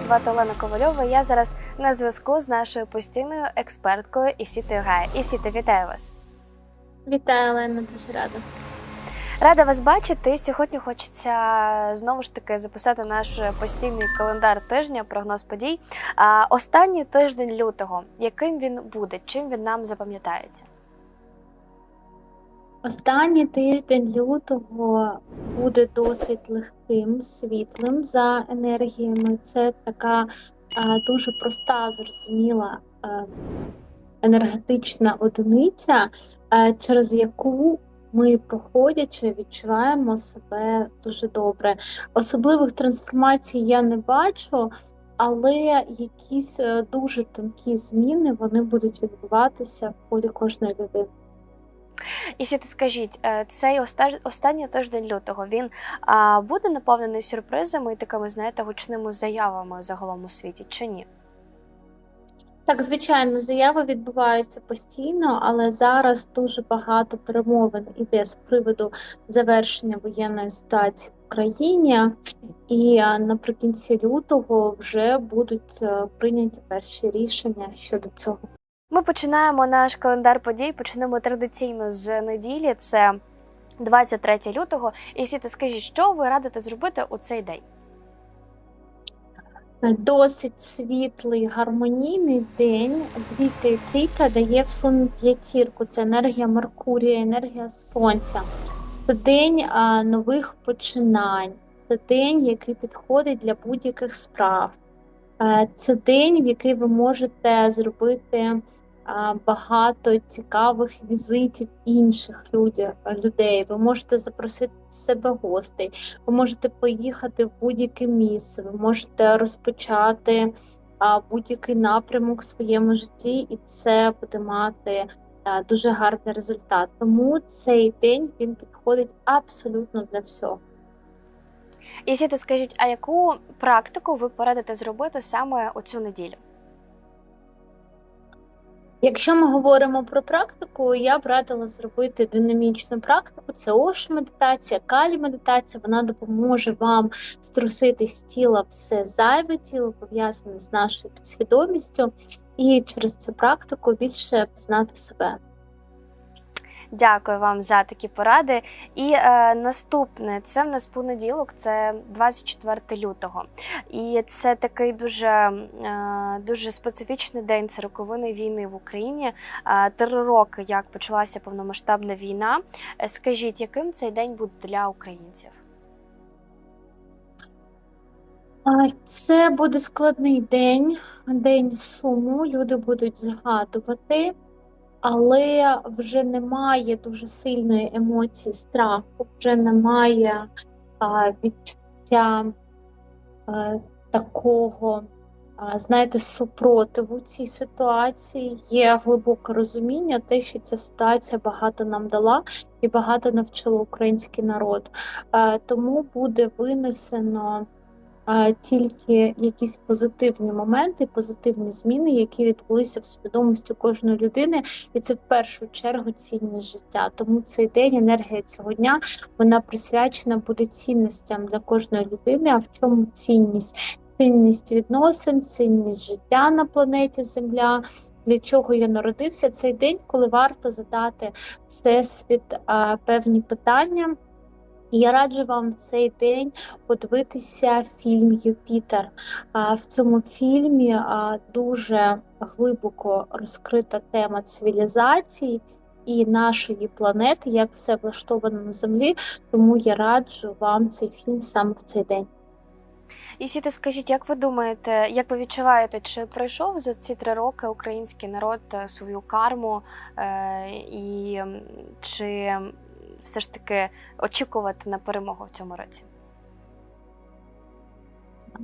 звати Олена Ковальова. Я зараз на зв'язку з нашою постійною експерткою Ісітою Гая. Ісіта, вітаю вас. Вітаю, Олена, дуже рада. Рада вас бачити. Сьогодні хочеться знову ж таки записати наш постійний календар тижня, прогноз подій. А останній тиждень лютого, яким він буде, чим він нам запам'ятається? Останній тиждень лютого буде досить легким, світлим за енергіями. Це така а, дуже проста, зрозуміла а, енергетична одиниця, а, через яку ми, проходячи, відчуваємо себе дуже добре. Особливих трансформацій я не бачу, але якісь е, дуже тонкі зміни вони будуть відбуватися в полі кожної людини. Ісіта, скажіть, е, цей оста- останній тиждень лютого він буде наповнений сюрпризами і такими, знаєте, гучними заявами загалом у світі, чи ні? Так, звичайно, заяви відбуваються постійно, але зараз дуже багато перемовин іде з приводу завершення воєнної ситуації в Україні, і е, наприкінці лютого вже будуть е, прийняті перші рішення щодо цього. Ми починаємо наш календар подій. Почнемо традиційно з неділі. Це 23 лютого. І Сіта, скажіть, що ви радите зробити у цей день? Досить світлий гармонійний день. Двійка і трійка дає в сумі п'ятірку. Це енергія Меркурія, енергія Сонця. Це день а, нових починань. Це день, який підходить для будь-яких справ. Е, Це день, в який ви можете зробити багато цікавих візитів інших людей. Ви можете запросити в себе гостей. Ви можете поїхати в будь-яке місце, ви можете розпочати будь-який напрямок в своєму житті, і це буде мати дуже гарний результат. Тому цей день він підходить абсолютно для всього. І Сіта, скажіть, а яку практику ви порадите зробити саме у цю неділю? Якщо ми говоримо про практику, я б радила зробити динамічну практику. Це ош медитація, калі медитація. Вона допоможе вам струсити з тіла все зайве тіло, пов'язане з нашою підсвідомістю, і через цю практику більше пізнати себе. Дякую вам за такі поради. І е, наступне це в нас понеділок, це 24 лютого. І це такий дуже, е, дуже специфічний день. Це роковини війни в Україні. Е, три роки, як почалася повномасштабна війна. Е, Скажіть, яким цей день буде для українців? Це буде складний день, день суму. Люди будуть згадувати, але вже немає дуже сильної емоції страху, вже немає а, відчуття а, такого, а, знаєте, супротиву цій ситуації. Є глибоке розуміння, те, що ця ситуація багато нам дала і багато навчила український народ. А, Тому буде винесено а, тільки якісь позитивні моменти, позитивні зміни, які відбулися в свідомості кожної людини, і це в першу чергу цінність життя. Тому цей день, енергія цього дня, вона присвячена буде цінностям для кожної людини. А в чому цінність? Цінність відносин, цінність життя на планеті Земля. Для чого я народився? Цей день, коли варто задати всесвіт а, певні питання. Я раджу вам в цей день подивитися фільм Юпітер. В цьому фільмі дуже глибоко розкрита тема цивілізації і нашої планети, як все влаштовано на землі. Тому я раджу вам цей фільм саме в цей день. І Сіта, скажіть, як ви думаєте, як ви відчуваєте, чи пройшов за ці три роки український народ е, свою карму, е, і чи все ж таки очікувати на перемогу в цьому році?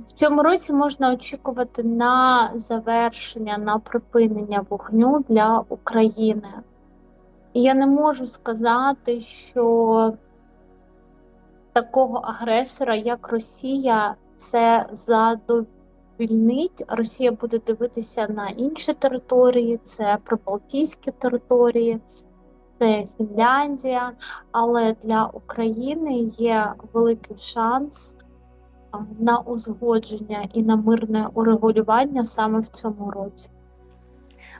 В цьому році можна очікувати на завершення, на припинення вогню для України. І я не можу сказати, що такого агресора, як Росія, це задовільнить. Росія буде дивитися на інші території, це прибалтійські території, це Фінляндія. Але для України є великий шанс на узгодження і на мирне урегулювання саме в цьому році.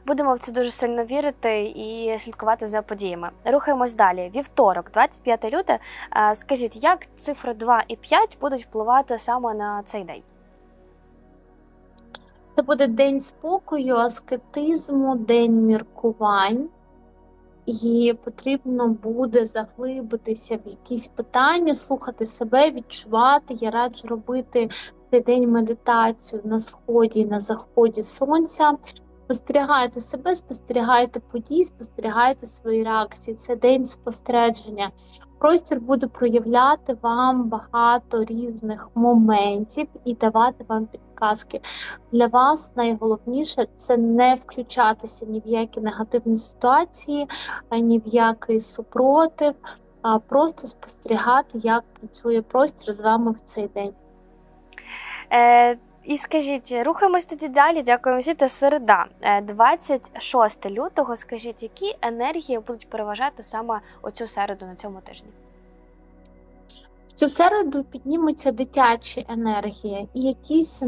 Будемо в це дуже сильно вірити і слідкувати за подіями. Рухаємось далі. Вівторок, 25 люте. Е, Скажіть, як цифри 2 і 5 будуть впливати саме на цей день? Це буде день спокою, аскетизму, день міркувань, і потрібно буде заглибитися в якісь питання, слухати себе, відчувати. Я раджу робити цей день медитацію на сході на заході сонця. Спостерігайте себе, спостерігайте події, спостерігайте свої реакції. Це день спостереження. Простір буде проявляти вам багато різних моментів і давати вам підказки. Для вас найголовніше це не включатися ні в які негативні ситуації, ні в який супротив, а просто спостерігати, як працює простір з вами в цей день. Е, і скажіть, рухаємось тоді далі. Дякуємо всі. Та середа, Е, 26 лютого. Скажіть, які енергії будуть переважати саме оцю середу на цьому тижні? В цю середу піднімуться дитячі енергії і якісь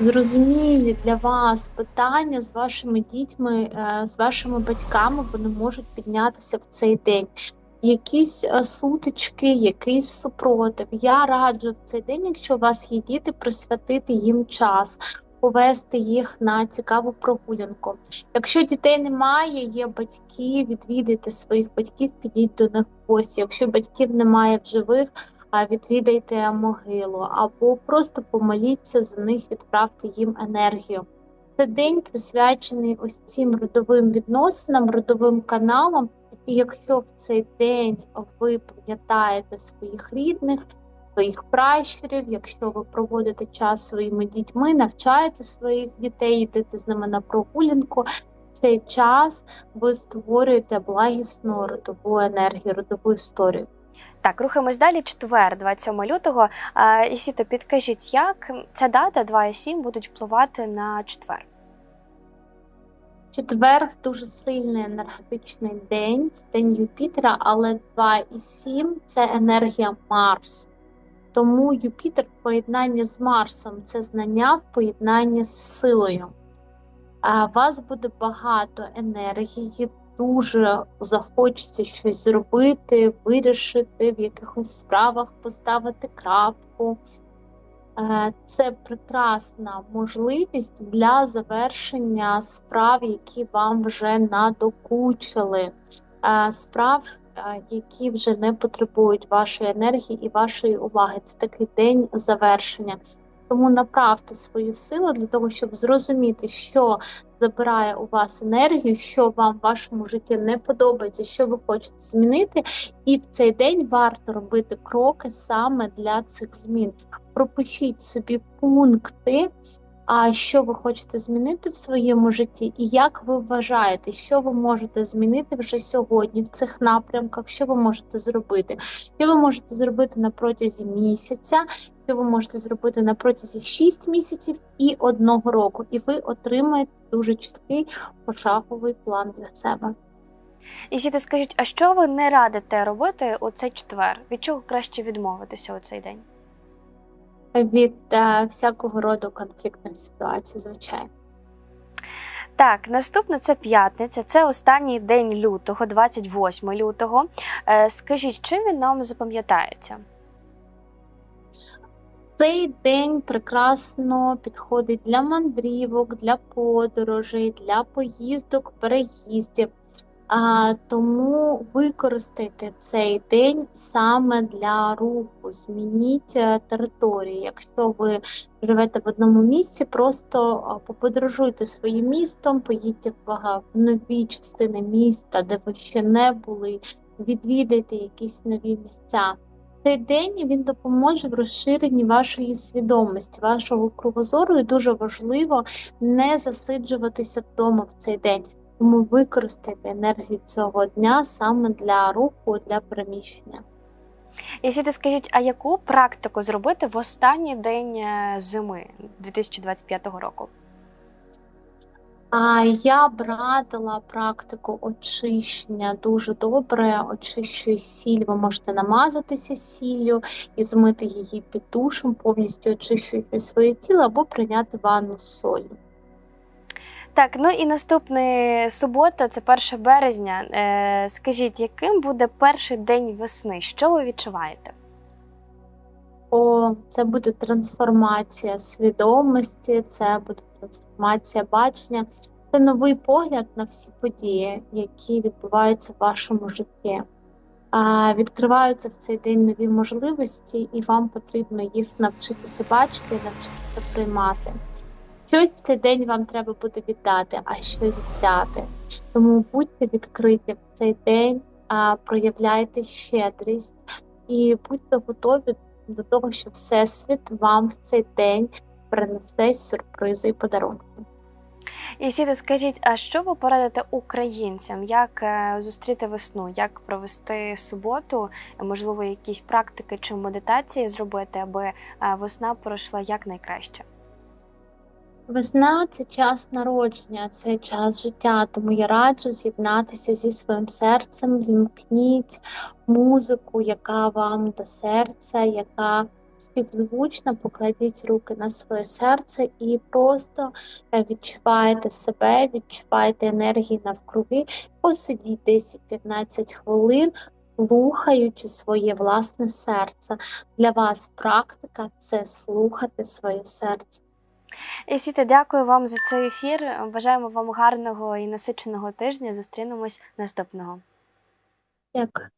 незрозумілі для вас питання з вашими дітьми, е, з вашими батьками вони можуть піднятися в цей день. Якісь е, сутички, якийсь супротив. Я раджу в цей день, якщо у вас є діти, присвятити їм час, повести їх на цікаву прогулянку. Якщо дітей немає, є батьки, відвідайте своїх батьків, підіть до них в гості. Якщо батьків немає в живих, відвідайте могилу або просто помоліться за них, відправте їм енергію. Це день присвячений ось цим родовим відносинам, родовим каналам. І якщо в цей день ви пам'ятаєте своїх рідних, своїх пращурів, якщо ви проводите час своїми дітьми, навчаєте своїх дітей, йдете з ними на прогулянку, в цей час ви створюєте благісну родову енергію, родову історію. Так, рухаємось далі. Четвер, 27 лютого. Ісіто, підкажіть, як ця дата 2 і 7 будуть впливати на четвер? Четвер дуже сильний енергетичний день, це день Юпітера, але 2 і 7 це енергія Марсу. Тому Юпітер в поєднанні з Марсом це знання в поєднанні з силою. А вас буде багато енергії, дуже захочеться щось зробити, вирішити в якихось справах, поставити крапку. Е, Це прекрасна можливість для завершення справ, які вам вже надокучили, Е, справ, е, які вже не потребують вашої енергії і вашої уваги. Це такий день завершення. Тому направте свою силу для того, щоб зрозуміти, що забирає у вас енергію, що вам в вашому житті не подобається, що ви хочете змінити. І в цей день варто робити кроки саме для цих змін. Пропишіть собі пункти, а що ви хочете змінити в своєму житті, і як ви вважаєте, що ви можете змінити вже сьогодні в цих напрямках, що ви можете зробити, що ви можете зробити на протязі місяця, що ви можете зробити на протязі 6 місяців і одного року, і ви отримаєте дуже чіткий пошаговий план для себе. Ісіто, скажіть, а що ви не радите робити у цей четвер? Від чого краще відмовитися у цей день? Від е, всякого роду конфліктних ситуацій, звичайно. Так, наступне це п'ятниця, це останній день лютого, 28 лютого. Е, Скажіть, чим він нам запам'ятається? Цей день прекрасно підходить для мандрівок, для подорожей, для поїздок, переїздів. А, тому використайте цей день саме для руху. Змініть е, території. Якщо ви живете в одному місці, просто поподорожуйте своїм містом, поїдьте в, в нові частини міста, де ви ще не були, відвідайте якісь нові місця. Цей день він допоможе в розширенні вашої свідомості, вашого кругозору, і дуже важливо не засиджуватися вдома в цей день. Тому використайте енергію цього дня саме для руху, для переміщення. Ісіто, скажіть, а яку практику зробити в останній день е, зими 2025 року? А я б радила практику очищення дуже добре. Очищую сіль. Ви можете намазатися сіллю і змити її під душем, повністю очищуючи своє тіло або прийняти ванну з солью. Так, ну і наступний субота, це 1 березня. Е, скажіть, яким буде перший день весни? Що ви відчуваєте? О, це буде трансформація свідомості, це буде трансформація бачення, це новий погляд на всі події, які відбуваються в вашому житті. Відкриваються в цей день нові можливості, і вам потрібно їх навчитися бачити навчитися приймати. Щось в цей день вам треба буде віддати, а щось взяти. Тому будьте відкриті в цей день, проявляйте щедрість і будьте готові до того, що Всесвіт вам в цей день принесе сюрпризи і подарунки. І сіте, скажіть, а що ви порадите українцям? Як е, зустріти весну? Як провести суботу? Можливо, якісь практики чи медитації зробити, аби е, весна пройшла якнайкраще? Весна це час народження, це час життя, тому я раджу з'єднатися зі своїм серцем, вімкніть музику, яка вам до серця, яка співзвучна, покладіть руки на своє серце і просто е, відчувайте себе, відчувайте енергії навкруги, посидіть 10-15 хвилин, слухаючи своє власне серце. Для вас практика це слухати своє серце. І дякую вам за цей ефір. Бажаємо вам гарного і насиченого тижня. Зустрінемось наступного. Дякую.